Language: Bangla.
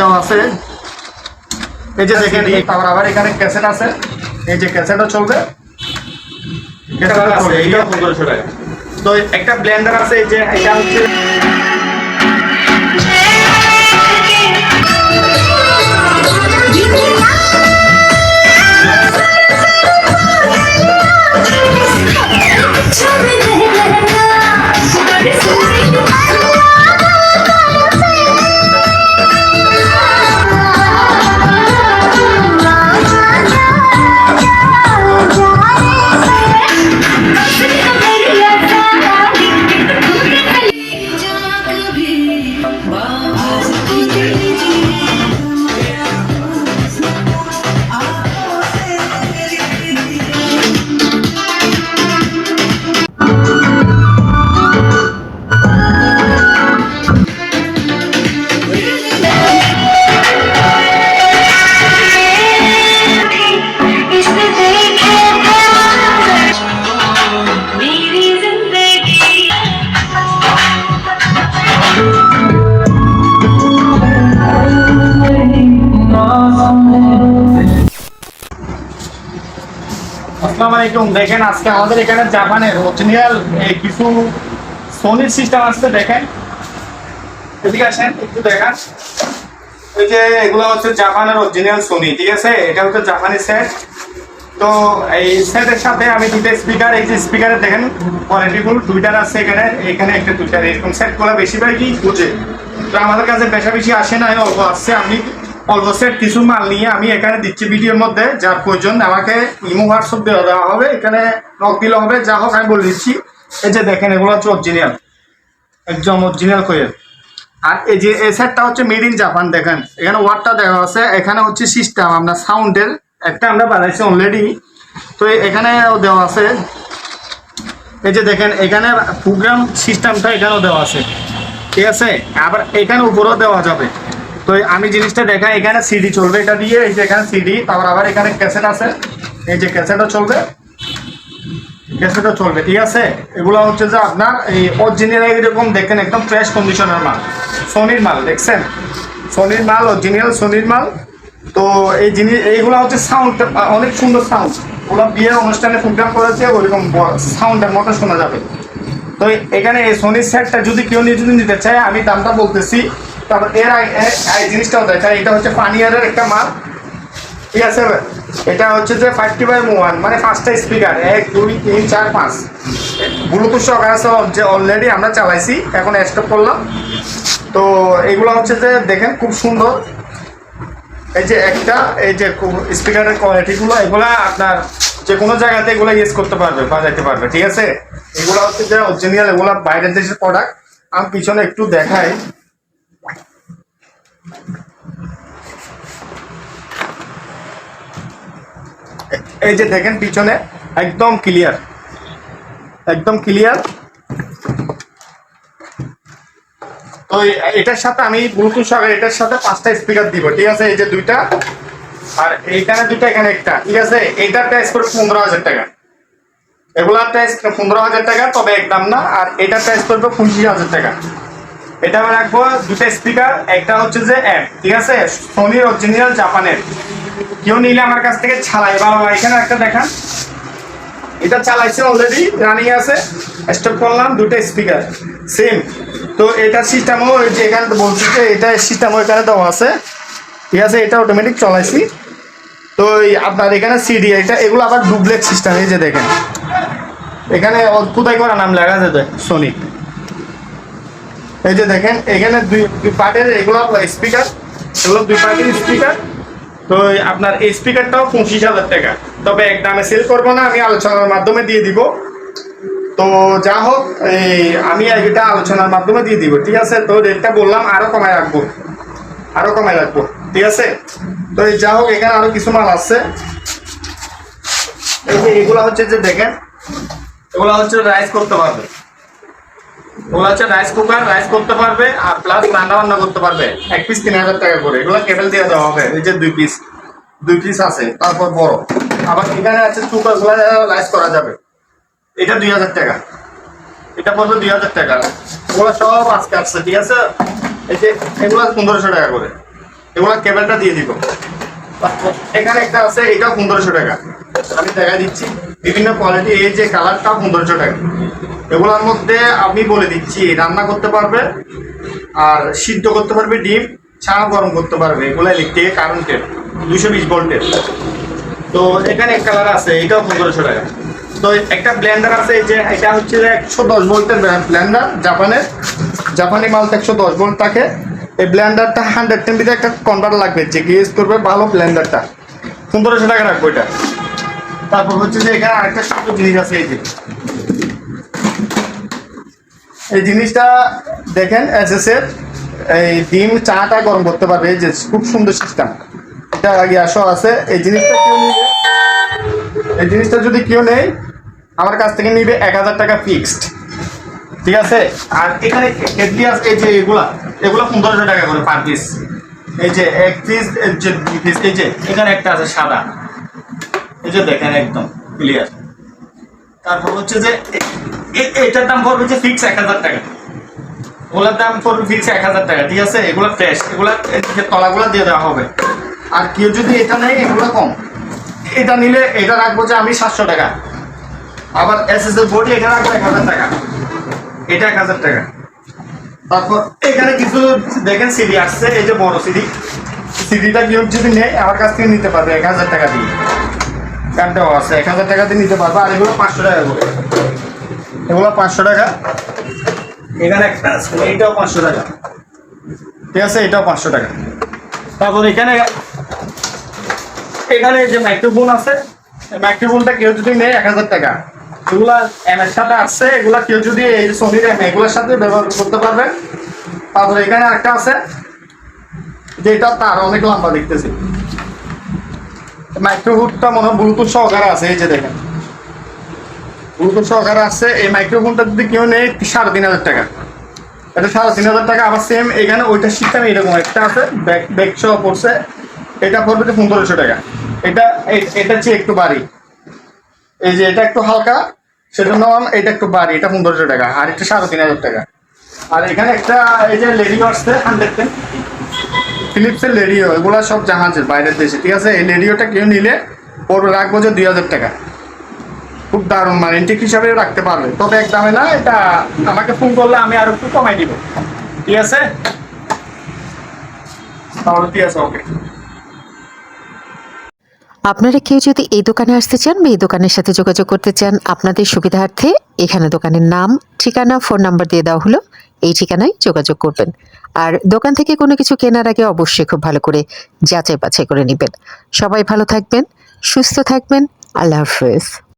দেওয়া আছে। এই যে দেখেন এই পাওয়ার আবার এখানে ক্যাসেট আছে। এই যে ক্যাসেটও চলবে। ক্যাসেটও চলবে। এটা 1500 টাকা তো একটা ব্লেন্ডার আছে এই যে এটা হচ্ছে Bye. আসসালামু দেখেন আজকে আমাদের এখানে জাপানের অরিজিনাল কিছু সোনির সিস্টেম আসছে, দেখেন। এদিকে আসেন, একটু দেখান। এই যে এগুলো হচ্ছে জাপানের অরিজিনাল সোনি ঠিক আছে? এটা হচ্ছে জাপানি সেট তো এই সেটের সাথে আমি দুইটা স্পিকার এই যে স্পিকারে দেখেন কোয়ালিটিফুল টুইটার আছে এখানে এখানে একটা টুইটার এরকম সেট করা বেশিরভাগই বুঝে তো আমাদের কাছে বেশা বেশি আসে না অল্প আসছে, আমি অল্প সেট কিছু মাল নিয়ে আমি এখানে দিচ্ছি ভিডিওর মধ্যে, যার প্রয়োজন আমাকে ইমো হোয়াটসঅ্যাপ দেওয়া দেওয়া হবে, এখানে নক দিলে হবে, যা হোক আমি বলে দিচ্ছি। এই যে দেখেন, এগুলো হচ্ছে অরিজিনাল একদম অরিজিনাল কোয়েল আর এই যে, এই সেটটা হচ্ছে মেড ইন জাপান দেখেন। এখানে ওয়ার্ডটা দেখা আছে, এখানে হচ্ছে সিস্টেম আপনার সাউন্ডের একটা আমরা বানাইছি অলরেডি তো এখানে দেওয়া আছে। এই যে দেখেন, এখানে প্রোগ্রাম সিস্টেমটা এখানেও দেওয়া আছে। ঠিক আছে? আবার এখানে উপরেও দেওয়া যাবে। তো আমি জিনিসটা দেখাই, এখানে সিডি চলবে। এটা দিয়ে এই যে এখানে সিডি তারপর আবার এখানে ক্যাসেট আছে। এই যে ক্যাসেটও চলবে। ক্যাসেটও চলবে, ঠিক আছে? এগুলো হচ্ছে যে আপনার এই অরিজিনাল এরকম দেখেন, একদম ফ্রেশ কন্ডিশনের মাল। সোনির মাল, দেখছেন? সোনির মাল অরিজিনাল সোনির মাল। তো এই জিনিস, এইগুলো হচ্ছে সাউন্ড অনেক সুন্দর সাউন্ড ওগুলো বিয়ের অনুষ্ঠানে প্রোগ্রাম করেছে ওইরকম সাউন্ডের মতো শোনা যাবে। তো এখানে এই সোনির সেটটা যদি কেউ নিয়ে যদি নিতে চায়, আমি দামটা বলতেছি তারপর এর এই জিনিসটাও দেখায় এটা হচ্ছে ফানিয়ারের একটা ঠিক আছে? এটা হচ্ছে যে ফাইভটি বাই মানে পাঁচটা স্পিকার এক, দুই, তিন, চার, পাঁচ। যে অলরেডি আমরা চালাইছি, এখন স্টপ করলাম। তো এগুলো হচ্ছে যে দেখেন খুব সুন্দর। এই যে একটা, এই যে স্পিকারের কোয়ালিটিগুলো এগুলো আপনার যে কোনো জায়গাতে এগুলো ইউজ করতে পারবে, বাজাইতে পারবে, ঠিক আছে? এগুলো হচ্ছে যে অরিজিনাল এগুলো বাইরের দেশের প্রোডাক্ট আমি পিছনে একটু দেখাই। এই যে দেখেন পিছনে একদম ক্লিয়ার একদম ক্লিয়ার তো এটার সাথে আমি ব্লুটুথ সহ এটার সাথে পাঁচটা স্পিকার দিব, ঠিক আছে? এই যে দুইটা, আর এইখানে দুইটা, এখানে একটা, ঠিক আছে? এইটার প্রাইস করে পনেরো হাজার টাকা। এগুলার প্রাইস পনেরো হাজার টাকা, তবে একদম না, আর এটার প্রাইস করবে পঁচিশ হাজার টাকা। এটা আমি রাখব দুটা স্পিকার একটা হচ্ছে যে অ্যাপ ঠিক আছে? সোনির অরিজিনাল জাপানের কেউ নিলে আমার কাছ থেকে ছাড়াই। বা এখানে একটা দেখান। এটা চালাইছে অলরেডি রানিং আছে। স্টপ করলাম, দুটো স্পিকার সেম তো এটা সিস্টেমও ওই যে এখানে বলছি যে এটা সিস্টেমও এখানে দেওয়া আছে। ঠিক আছে, এটা অটোমেটিক চলাইছি। তো আপনার এখানে সিডি এটা এগুলো আবার ডুপ্লেক্স সিস্টেম এই যে দেখেন। এখানে অদ্ভুতাই করা নাম লেখা যেতে সোনি এই যে দেখেন, এখানে দুই দুই পার্টের এগুলো স্পিকার এগুলো দুই পার্টের স্পিকার তো আপনার এই স্পিকারটাও পঁচিশ হাজার টাকা। তবে এক দামে সেল করব না, আমি আলোচনার মাধ্যমে দিয়ে দিব। তো যা হোক, এই, আমি এটা আলোচনার মাধ্যমে দিয়ে দিব, ঠিক আছে? তো রেটটা বললাম আরও কমায় রাখব। আরও কমায় রাখব, ঠিক আছে? তো এই যা হোক, এখানে আরও কিছু মাল আছে। এই যে এগুলো হচ্ছে যে দেখেন, এগুলো হচ্ছে রাইস করতে পারবে। ওগুলো হচ্ছে রাইস কুকার রাইস করতে পারবে আর প্লাস রান্না বান্না করতে পারবে। এক পিস তিন হাজার টাকা করে। এগুলো কেবল দিয়ে দেওয়া হবে। এই যে দুই পিস দুই পিস আছে, তারপর বড়। আবার এখানে আছে কুকার রাইস করা যাবে। এটা দুই হাজার টাকা। এটা পড়বে দুই হাজার টাকা। ওগুলো সব আজকে আসছে, ঠিক আছে? এই যে এগুলো পনেরোশো টাকা করে। এগুলা কেবলটা দিয়ে দিব। এখানে একটা আছে, এটাও পনেরোশো টাকা। আমি দেখা দিচ্ছি। বিভিন্ন কোয়ালিটি এই যে কালারটা পনেরোশো টাকা এগুলোর মধ্যে আমি বলে দিচ্ছি, রান্না করতে পারবে, আর সিদ্ধ করতে পারবে ডিম ছাড়া গরম করতে পারবে, এগুলো ইলেকট্রিক কারেন্টের দুশো বিশ ভোল্টের তো এখানে এক কালার আছে, এটাও পনেরোশো টাকা তো একটা ব্লেন্ডার আছে যে এটা হচ্ছে একশো দশ ভোল্টের ব্লেন্ডার জাপানের। জাপানি মালটা একশো দশ ভোল্ট থাকে। এই ব্লেন্ডারটা হান্ড্রেড টেম্পিতে একটা কনভার্টার লাগবে, যে ইউজ করবে ভালো ব্লেন্ডারটা পনেরোশো টাকা রাখব এটা। তারপর হচ্ছে যে এখানে আরেকটা সুন্দর জিনিস আছে, এই যে। এই জিনিসটা দেখেন এস এর এই ডিম চাটা গরম করতে পারবে, এই যে খুব সুন্দর সিস্টেম এটা গ্যাস আছে। এই জিনিসটা কেউ নিবে? এই জিনিসটা যদি কেউ নেই আমার কাছ থেকে নিবে এক হাজার টাকা ফিক্সড ঠিক আছে? আর এখানে কেটলি আছে এই যে এগুলা, এগুলো পনেরোশো টাকা করে পার পিস এই যে এক পিস যে দুই পিস এই যে, এখানে একটা আছে সাদা। এই যে দেখেন, একদম ক্লিয়ার তারপর হচ্ছে যে এটার দাম পড়বে যে ফিক্স এক হাজার টাকা। ওগুলোর দাম পড়বে ফিক্স এক হাজার টাকা, ঠিক আছে? এগুলো ফ্রেশ এগুলো তলাগুলো দিয়ে দেওয়া হবে। আর কেউ যদি এটা নেয়, এগুলো কম। এটা নিলে, এটা রাখব যে আমি সাতশো টাকা। আবার এস এস এর বডি এটা রাখব এক হাজার টাকা। এটা এক হাজার টাকা। তারপর এখানে কিছু দেখেন সিডি আসছে, এই যে বড় সিডি সিডিটা কেউ যদি নেয়, আমার কাছ থেকে নিতে পারবে এক হাজার টাকা দিয়ে। কানটাও আছে। এক হাজার টাকা দিয়ে নিতে পারবে আর এগুলো পাঁচশো টাকা করে। এগুলো পাঁচশো টাকা। এখানে একটা আছে এইটাও পাঁচশো টাকা। ঠিক আছে এটাও পাঁচশো টাকা। তারপর এখানে এখানে যে মাইক্রোফোন আছে মাইক্রোফোনটা কেউ যদি নেয় এক হাজার টাকা। এগুলা এমের সাথে আসছে এগুলা কেউ যদি এই সোনির এম এগুলোর সাথে ব্যবহার করতে পারবে তারপর এখানে একটা আছে যেটা তার অনেক লম্বা দেখতেছি। মাইক্রোফোনটা মনে হয় ব্লুটুথ সহকারে আছে, এই যে দেখেন। ব্লুটুথ সহকারে আছে, এই মাইক্রোফোনটা যদি কেউ নেয়, সাড়ে তিন হাজার টাকা। এটা সাড়ে তিন হাজার টাকা, আবার সেম এখানে ওইটা সিস্টেম এরকম একটা আছে ব্যাক সহ পড়ছে। এটা পড়বে যে পনেরোশো টাকা। এটা এটা হচ্ছে একটু বাড়ি। এই যে এটা একটু হালকা, সেজন্য এটা একটু বাড়ি, এটা পনেরোশো টাকা, আর এটা সাড়ে তিন হাজার টাকা। আর এখানে একটা, এই যে লেডিও আসছে টেন ফিলিপসের রেডিও এগুলো সব জাহাজের, বাইরের দেশে, ঠিক আছে? এই রেডিওটা কেউ নিলে ওর রাখব যে দুই হাজার টাকা। খুব দারুণ মানে এন্টিক হিসাবে রাখতে পারবে। তবে এক দামে না, এটা আমাকে ফোন করলে আমি আরও একটু কমাই দিব। ঠিক আছে? তাহলে ঠিক আছে ওকে আপনারা কেউ যদি এই দোকানে আসতে চান বা এই দোকানের সাথে যোগাযোগ করতে চান, আপনাদের সুবিধার্থে এখানে দোকানের নাম, ঠিকানা ফোন নাম্বার দিয়ে দেওয়া হলো। এই ঠিকানায় যোগাযোগ করবেন। আর দোকান থেকে কোনো কিছু কেনার আগে অবশ্যই খুব ভালো করে যাচাই বাছাই করে নেবেন। সবাই ভালো থাকবেন, সুস্থ থাকবেন, আল্লাহ হাফেজ।